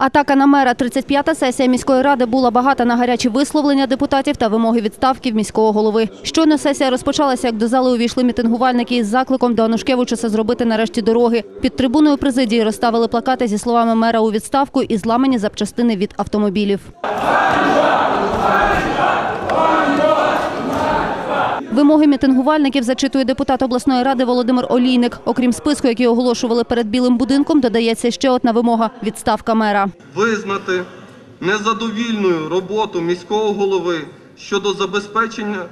Атака на мера 35-та сесія міської ради була багата на гарячі висловлення депутатів та вимоги відставки в міського голови. Щойно сесія розпочалася, як до зали увійшли мітингувальники із закликом до Анушкевичуса зробити нарешті дороги. Під трибуною президії розставили плакати зі словами мера у відставку і зламані запчастини від автомобілів. Вимоги мітингувальників зачитує депутат обласної ради Володимир Олійник. Окрім списку, який оголошували перед білим будинком, додається ще одна вимога – відставка мера. визнати незадовільною роботу міського голови щодо забезпечення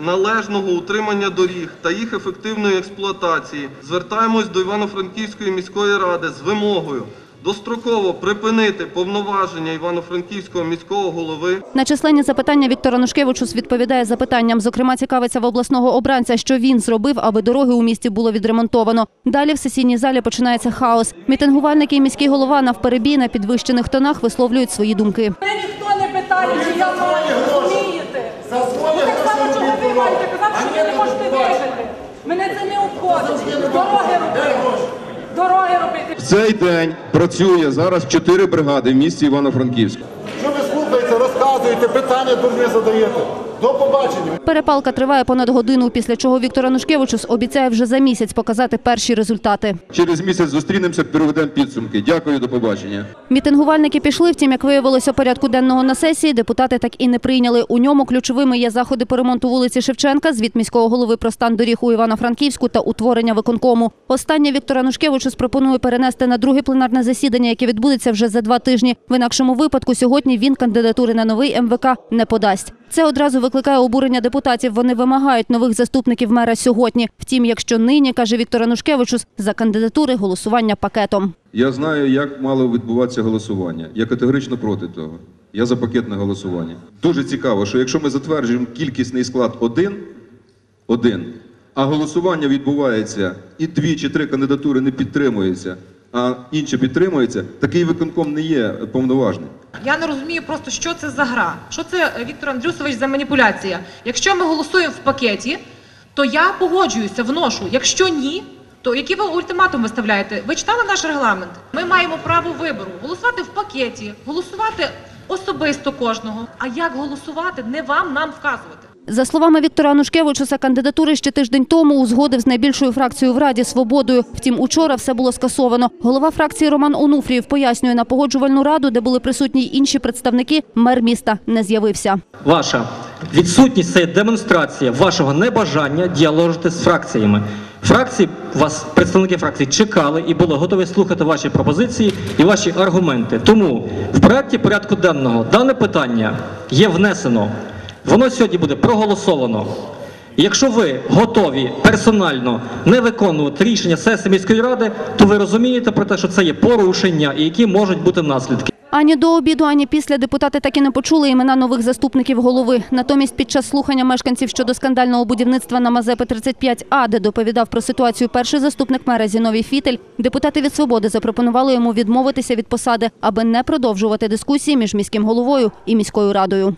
належного утримання доріг та їх ефективної експлуатації. Звертаємось до Івано-Франківської міської ради з вимогою достроково припинити повноваження Івано-Франківського міського голови На численні запитання Віктор Анушкевичус відповідає запитанням. Зокрема, цікавиться в обласного обранця, що він зробив, аби дороги у місті було відремонтовано. Далі в сесійній залі починається хаос. Мітингувальники і міський голова навперебій на підвищених тонах висловлюють свої думки. Мене ніхто не питає, чи я розумієте? Ви так само, чого ви маєте казати, що ви не можете вижити. Мене це не обходить. Дороги робити. Дороги робити. В цей день працює зараз чотири бригади в місті Івано-Франківську. Що ви слухаєте, розказуєте, питання дурні задаєте. До побачення. Перепалка триває понад годину, після чого Віктор Анушкевичус обіцяє вже за місяць показати перші результати. Через місяць зустрінемося, переведемо підсумки. Дякую, до побачення. Мітингувальники пішли, втім, як виявилося порядку денного на сесії, депутати так і не прийняли. У ньому ключовими є заходи по ремонту вулиці Шевченка, звіт міського голови про стан доріг у Івано-Франківську та утворення виконкому. Останнє Віктор Анушкевичус пропонує перенести на друге пленарне засідання, яке відбудеться вже за два тижні. В інакшому випадку сьогодні він кандидатури на новий МВК не подасть. Це одразу викликає обурення депутатів. Вони вимагають нових заступників мера сьогодні. Втім, якщо нині, каже Віктор Анушкевичус, за кандидатури голосування пакетом. Я знаю, як мало відбуватися голосування. Я категорично проти того. Я за пакетне голосування. Дуже цікаво, що якщо ми затверджуємо кількісний склад один, один, а голосування відбувається і дві чи три кандидатури не підтримуються, а інші підтримуються, такий виконком не є повноважним. Я не розумію просто, що це за гра. Що це е, Віктор Андрюсович за маніпуляція? Якщо ми голосуємо в пакеті, то я погоджуюся, вношу. Якщо ні, то який ви ультиматум виставляєте? Ви читали наш регламент? Ми маємо право вибору голосувати в пакеті, голосувати особисто кожного. А як голосувати, не вам нам вказувати. За словами Віктора Анушкевичуса, кандидатури ще тиждень тому узгодив з найбільшою фракцією в Раді «Свободою». Втім, учора все було скасовано. Голова фракції Роман Онуфрієв пояснює, на погоджувальну раду, де були присутні інші представники, мер міста не з'явився. Ваша відсутність це демонстрація вашого небажання діалогити з фракціями. Фракції вас, представники фракцій, чекали і були готові слухати ваші пропозиції і ваші аргументи. Тому в проєкті порядку денного дане питання є внесено. Воно сьогодні буде проголосовано. Якщо ви готові персонально не виконувати рішення сесії міської ради, то ви розумієте про те, що це є порушення і які можуть бути наслідки. Ані до обіду, ані після депутати так і не почули імена нових заступників голови. Натомість під час слухання мешканців щодо скандального будівництва на Мазепи 35А, де доповідав про ситуацію перший заступник мера Зіновій Фітель, депутати від «Свободи» запропонували йому відмовитися від посади, аби не продовжувати дискусії між міським головою і міською радою.